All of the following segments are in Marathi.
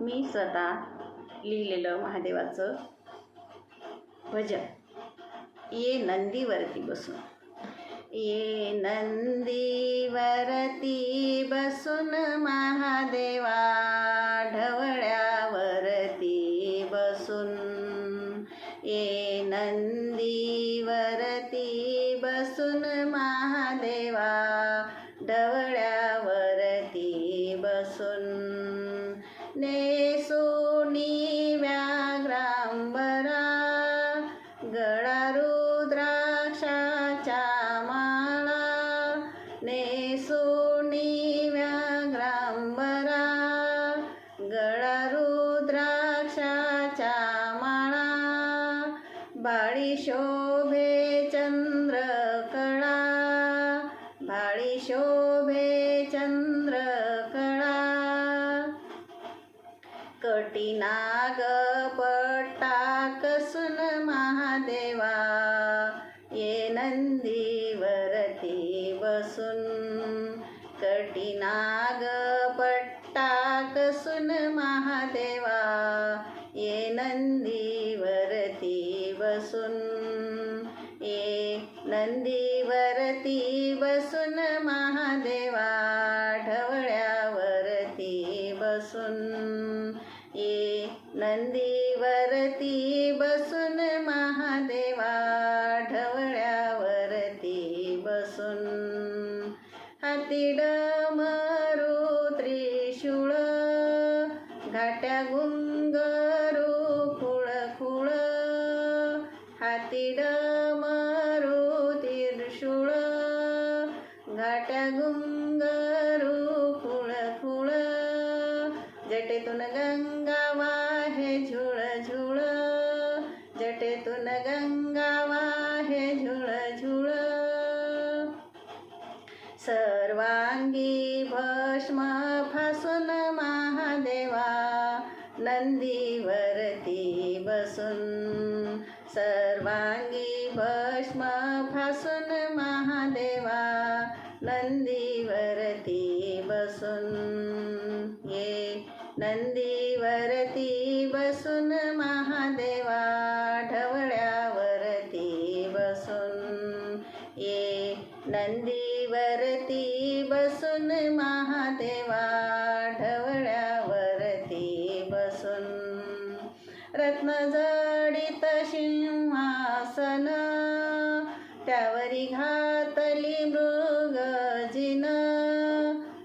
मी स्वतः लिहिलेलं महादेवाचं भजन. ये नंदीवरती बसून. ये नंदीवरती बसून महादेवा ढवळ्यावरती बसून. ये नंदीवरती बसून महादेवा नेसोनी व्याघ्रांबरा गळरुद्राक्षाच्या माळा बाळी शोभे चंद्रकळा बाळी शोभे चंद्रकळा. कटीनाग पट्टा कसून महादेवा ये नन्दीवरति वसन् कटिनागपट्टा कसुन् महादेवा। ये नन्दीवरति वसन् ये नन्दीवरति वसुन् महादेवाढवळ्यारति वसुन् ये नन्दीवरति बसुन तिड मारो त्रिशूळ घाट्या गुंगरू खुळ खुळ हाती डमरू त्रिशूळ घाट्या गुंगरू खुळ खुळ जटेतून गंगा वाहे झुळ झुळ जटेतून गंगा सर्वांगी भस्म फासून महादेवा नंदीवरती बसून. सर्वांगी भस्म फासून महादेवा नंदीवरती बसून. ये नंदीवरती बसून महादेवा ढवळ्यावरती बसून. ये नंदीवरती बसून महादेवा ढवळ्यावरती बसून. रत्नजडित सिंहासन त्यावरी घातली मृगजिन.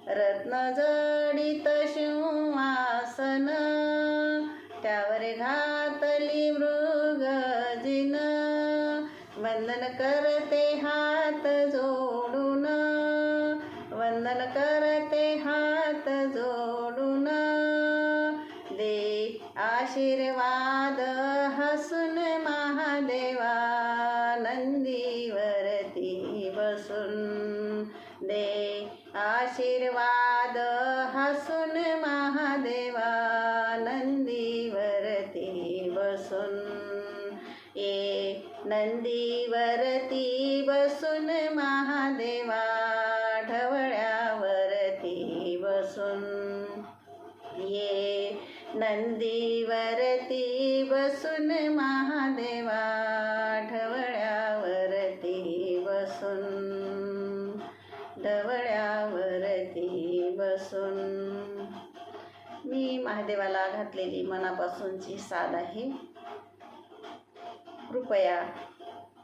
रत्नजडित सिंहासन त्यावर घातली मृगजिन. वंदन करते ते हात जोडून दे. आशीर्वाद हसून महादेवा नंदीवरती बसून दे. आशीर्वाद हसून महादेवा नंदीवरती बसून ये नंदीवरती बसून महादेवा नंदीवरती बसून महादेवा ढवळ्यावरती बसून ढवळ्यावरती बसून. मी महादेवाला घातलेली मनापासूनची साध आहे. कृपया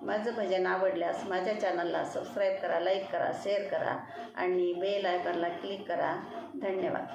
माझं भजन आवडल्यास माझ्या चॅनलला सबस्क्राईब करा लाईक करा शेअर करा आणि बेल आयकॉनला क्लिक करा. धन्यवाद.